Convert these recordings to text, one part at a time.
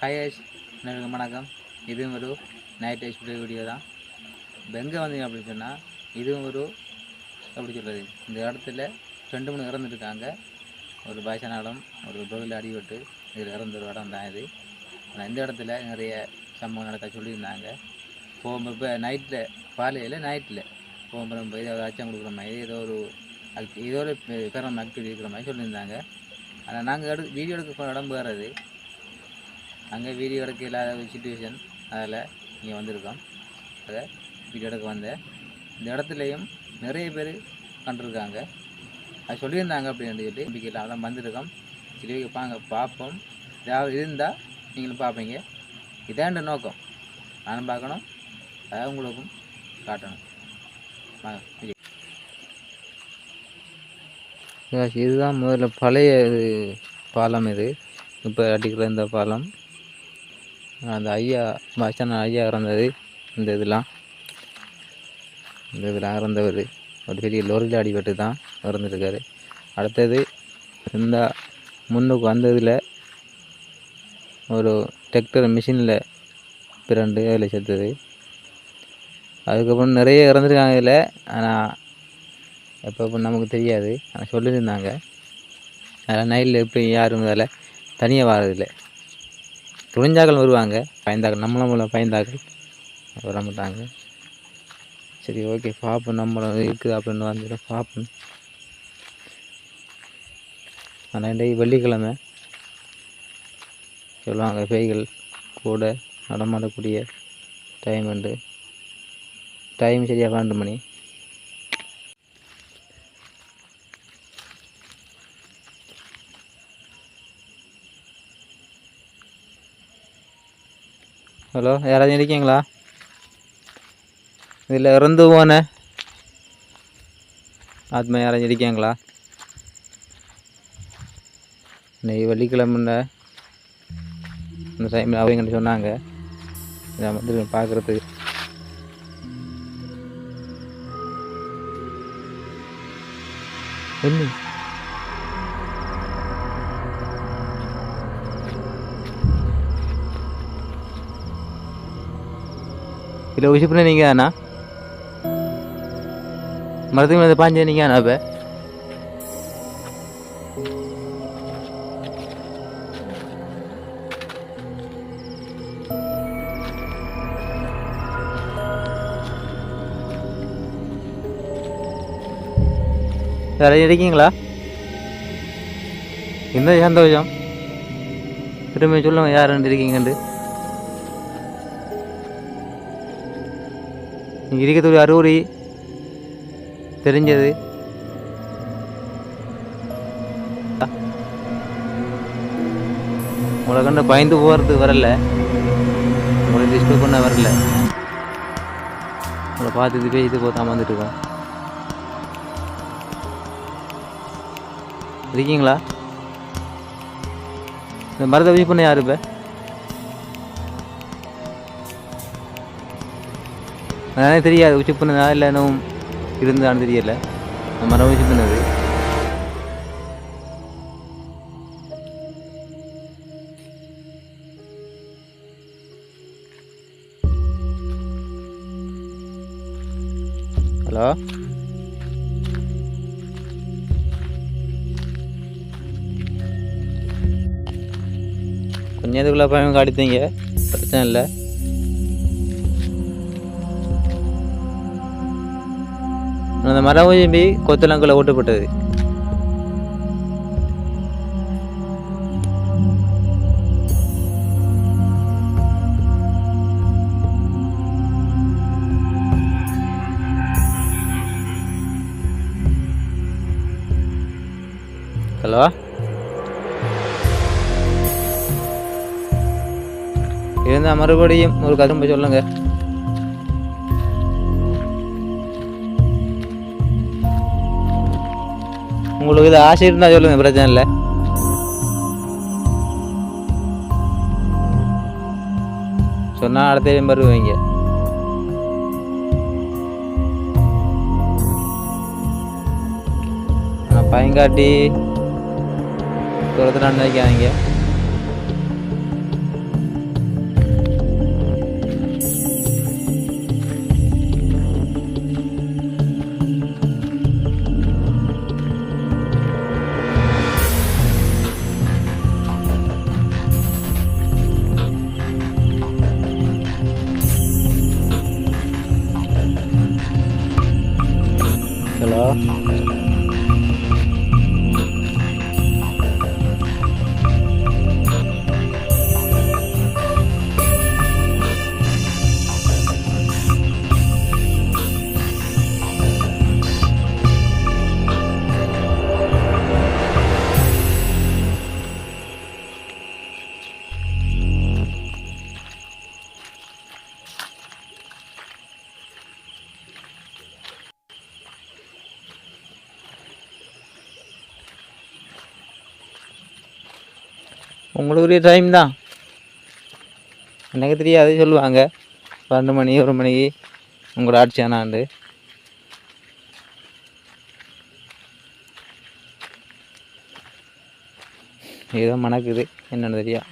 Hi Aish எனக்கு வணக்கம். இதுவும் ஒரு நைட் எக்ஸ்பிளே வீடியோ தான். இப்போ எங்கே வந்தீங்க அப்படின்னு சொன்னால் இதுவும் ஒரு எப்படி சொல்கிறது இந்த இடத்துல ரெண்டு மூணு இறந்துருக்காங்க. ஒரு வயசானாலும் ஒரு தொழில் அடிபட்டு இதில் இறந்த ஒரு இடம் தான் இது. ஆனால் இந்த இடத்துல நிறைய சம்பவம் நடக்க சொல்லியிருந்தாங்க. போகும்போது இப்போ நைட்டில் காலையில் நைட்டில் போகும்போது நம்ம ஏதோ அச்சம் கொடுக்குற மாதிரி ஏதோ ஒரு act- ஏதோ ஒரு பெரும் மக்கள் இருக்கிற மாதிரி சொல்லியிருந்தாங்க. ஆனால் நாங்கள் எடு வீடியோ எடுக்க இடம் போகிறது அங்கே வீடியோ எடுக்க இல்லாத ஒரு சுச்சுவேஷன் அதில் இங்கே வந்திருக்கோம். அதை வீடியோ எடுக்க வந்தேன். இந்த இடத்துலையும் நிறைய பேர் கண்டிருக்காங்க. அது சொல்லியிருந்தாங்க அப்படின்னு சொல்லி நம்பிக்கையில் அதான் வந்திருக்கோம். சரி பாங்க பார்ப்போம். ஏதாவது இருந்தால் நீங்களும் பார்ப்பீங்க. இதாண்ட நோக்கம். நானும் பார்க்கணும். அதாவது உங்களுக்கும் காட்டணும். இதுதான் முதல்ல பழைய இது பாலம் இது. இப்போ அடிக்கிற இந்த பாலம். அந்த ஐயா பாஷான ஐயா இறந்தது. இந்த இதெல்லாம். இந்த இதெல்லாம் இறந்தவர். ஒரு பெரிய லொரியில் அடிபட்டு தான் இறந்துருக்காரு. அடுத்தது இந்த முன்னுக்கு வந்ததில் ஒரு டிராக்டர் மிஷினில் பிறண்டு அதில் செத்தது. அதுக்கப்புறம் நிறைய இறந்துருக்காங்க இதில். ஆனால் எப்போ நமக்கு தெரியாது. ஆனால் சொல்லியிருந்தாங்க. அதனால் நைட்டில் எப்படி யாரும் அதில் தனியாக வரதில்லை. துணிஞ்சாக்கள் வருவாங்க. பயந்தாக்கள் நம்மளும் உள்ள பயந்தாக்கள். வர மாட்டாங்க. சரி ஓகே பார்ப்போம் நம்மளும் இருக்குது அப்படின்னு வந்துட்டு பார்ப்போம் ஆனால் இன்றைக்கு வெள்ளிக்கிழமை. சொல்லுவாங்க பேய்கள் கூட நடமாடக்கூடிய டைம் உண்டு. டைம் சரியாக பன்னெண்டு மணி. ஹலோ யாராச்சும் இருக்கீங்களா? இதில் இறந்து போன ஆத்மா யாராச்சும் இருக்கீங்களா? இன்னைக்கு வெள்ளிக்கிழமைல அந்த டைமில் அவங்க சொன்னாங்க. இதை வந்து பார்க்குறதுக்கு என்ன? இல்லை உஷிப்புனா நீங்கள் தானா மரத்துக்கு மேலே பாஞ்சு நீங்கள் தானா இப்போ யாராச்சும் இருக்கீங்களா? இந்த சந்தோஷம். திரும்ப சொல்லுங்கள் யார் இருக்கீங்கன்ட்டு. நீங்கள் இருக்கிறது தெரிஞ்சது. உங்களை கண்டு பயந்து போகிறது வரல. உங்களை டிஸ்டர்ப் பண்ண வரல. உங்களை பார்த்து இது பேசிட்டு போத்தாம வந்துட்டுருக்கோம் இருக்கீங்களா? இந்த மரத்தை விஷ் பண்ண யாரு இப்போ? அதனால தெரியாது. உச்சி பண்ணதா இல்லை இன்னும் இருந்தான்னு தெரியல. மரம் உச்சி பண்ணது ஹலோ? கொஞ்சம் இதுக்குள்ள பயம் காட்டித்தீங்க பிரச்சனை இல்லை. அந்த மரம் உயம்பி கொத்தலங்குள்ள ஓட்டப்பட்டது. ஹலோ? இருந்தால் மறுபடியும் ஒரு கரும்பு சொல்லுங்கள் உங்களுக்கு இது ஆசை இருந்தால் சொல்லுங்க பிரச்சனை இல்லை. சொன்னால் அடுத்த டைம் வருவீங்க. பயங்காட்டி துரத்துனான்னு நினைக்காதீங்க. Música உங்களுக்குரிய டைம் தான். எனக்கு தெரியாது சொல்லுவாங்க. பன்னெண்டு மணி ஒரு மணிக்கு உங்களோட ஆட்சியானாண்டு ஏதோ மணக்குது என்னென்னு தெரியாது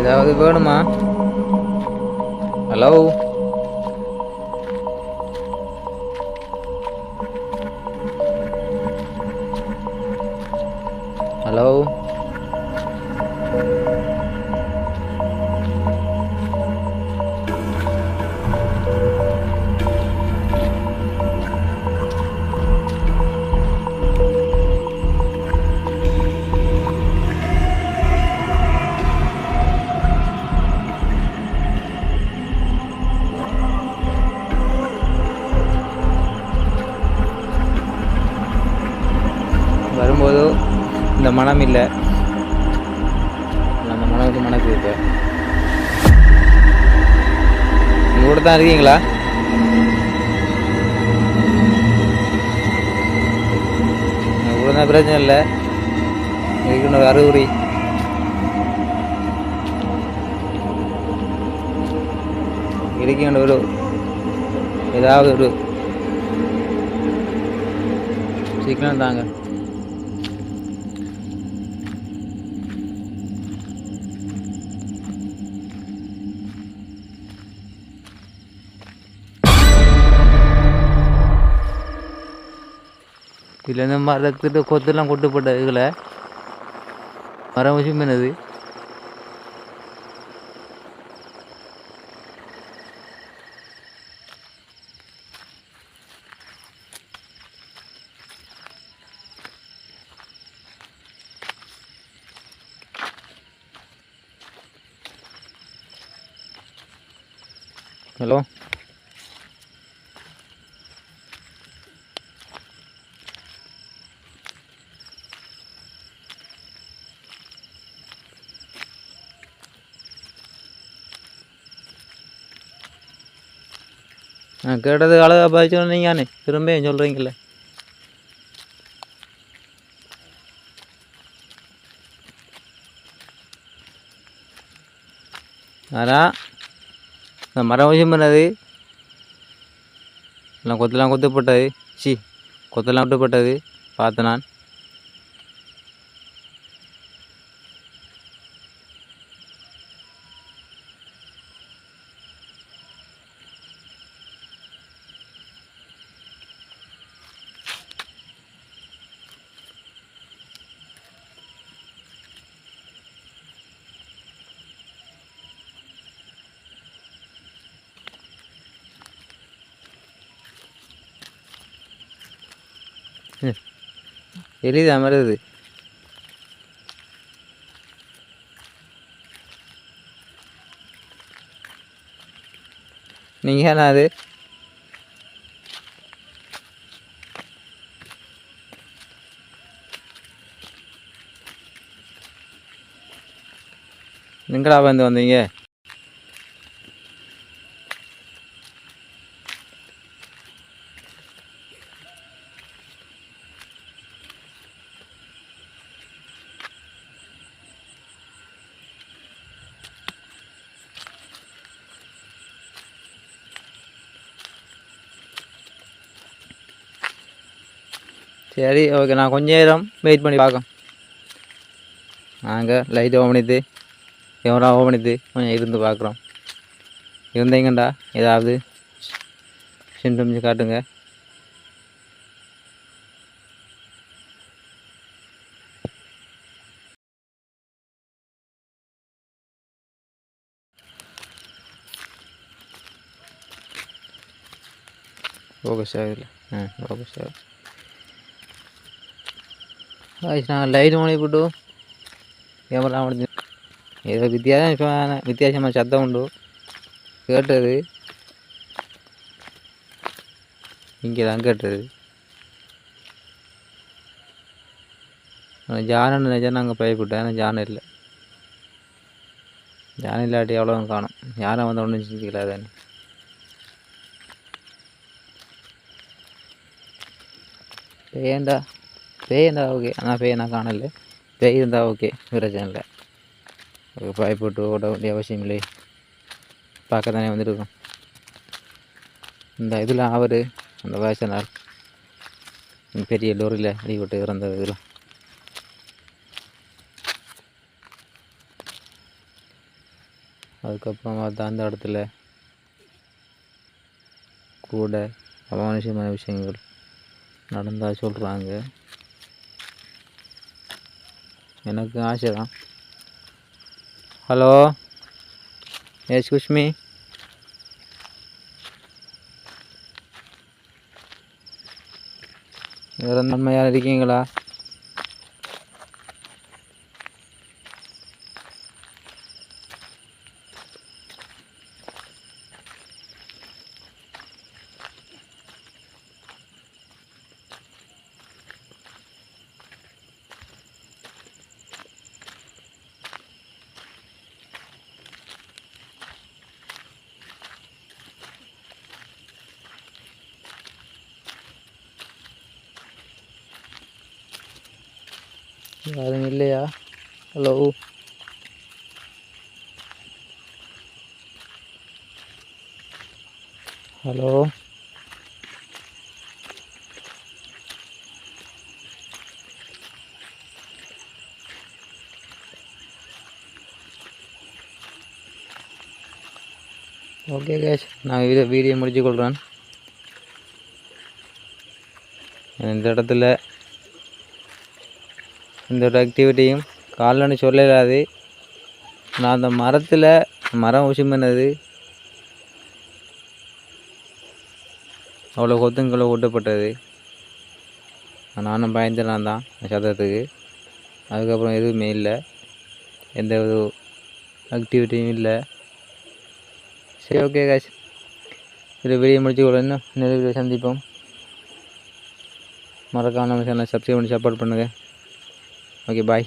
ஏதாவது வேணுமா? ஹலோ மனம் இல்லை. அந்த மனத்துக்கு மனக்கு இப்போ. கூட தான் இருக்கீங்களா? கூட தான் பிரச்சனை இல்லை. இருக்கணும் அறிகுறி. இருக்கணும் ஒரு ஏதாவது ஒரு. சீக்கிரம் தாங்க. இதில் இந்த மரத்துட்டு கொத்தெல்லாம் கொட்டுப்பட்ட இதில்? மரம் விஷயம் என்னது? ஹலோ? நான் கேட்டது அழகா பதிச்சு நீங்கண்ணே திரும்பியும் சொல்கிறீங்களே அதான் இந்த மரம் விஷயம் பண்ணது எல்லாம் கொத்தெல்லாம் கொத்தப்பட்டது. சி கொத்தெல்லாம் விட்டுப்பட்டது. பார்த்தேன் நான். எரியுது அமருது. நீங்கள் அது? எங்கடா வந்து வந்தீங்க. சரி ஓகே நான் கொஞ்ச நேரம் வெயிட் பண்ணி பார்க்கோம் நாங்கள் லைட் ஓன் பண்ணிட்டு கேமரா ஓன் பண்ணிட்டு கொஞ்சம் இருந்து பார்க்குறோம். இருந்தீங்கண்டா ஏதாவது சிம்டம்ஸ் காட்டுங்க. ஓகே சார் இல்லை ஆ ஓகே சார் நான் லைட் பண்ணிவிட்டு ஏதோ வித்தியாசம் வித்தியாசமாக சத்தம் உண்டு. கேட்டது. இங்கே தான் கேட்டது. ஜானன்னு நினைச்சா நாங்கள் பயப்பட்டேன் ஆனால் ஜானம் இல்லை. ஜானம் இல்லாட்டி எவ்வளோ காணும்? யாரும் வந்து ஒன்றும் செஞ்சுக்கல தானே பேய் இருந்தால் ஓகே ஆனால் பேய் நான் காணல பேய் இருந்தால் ஓகே பிரச்சனை இல்லை பயப்பட்டு ஓட வேண்டிய அவசியம் இல்லை பார்க்க தானே வந்துருக்கோம் இந்த இதில் அவர் அந்த வயசனார் பெரிய லோரியில் அடிபட்டு இறந்த இதில் அதுக்கப்புறம் பார்த்தா அந்த இடத்துல கூட அமானுஷமான விஷயங்கள் நடந்தால் சொல்கிறாங்க எனக்கு ஆசை தான் ஹலோ எஸ் குஷ்மி வேறு நன்மையாக இருக்கீங்களா? யாரும் இல்லையா? ஹலோ ஹலோ ஓகே கேஷ் நான் வீடியோ வீடியோ முடிச்சு கொள்கிறேன் இந்த இடத்துல இந்த ஒரு ஆக்டிவிட்டியும் காலைன்னு சொல்லலாது நான் அந்த மரத்தில் மரம் உசும்பினது அவ்வளோ கொத்துங்களை ஓட்டப்பட்டது நானும் பயந்துனான் தான் சத்தத்துக்கு அதுக்கப்புறம் எதுவுமே இல்லை. எந்த ஒரு ஆக்டிவிட்டியும் இல்லை. சரி ஓகே காஷ் இது வெளியே முடிச்சு கூட. இன்னும் நிறைய சந்திப்போம். மறக்காம நம்ம சேனலை சப்ஸ்கிரைப் பண்ணி சப்போர்ட் பண்ணுங்கள் ஓகே பாய்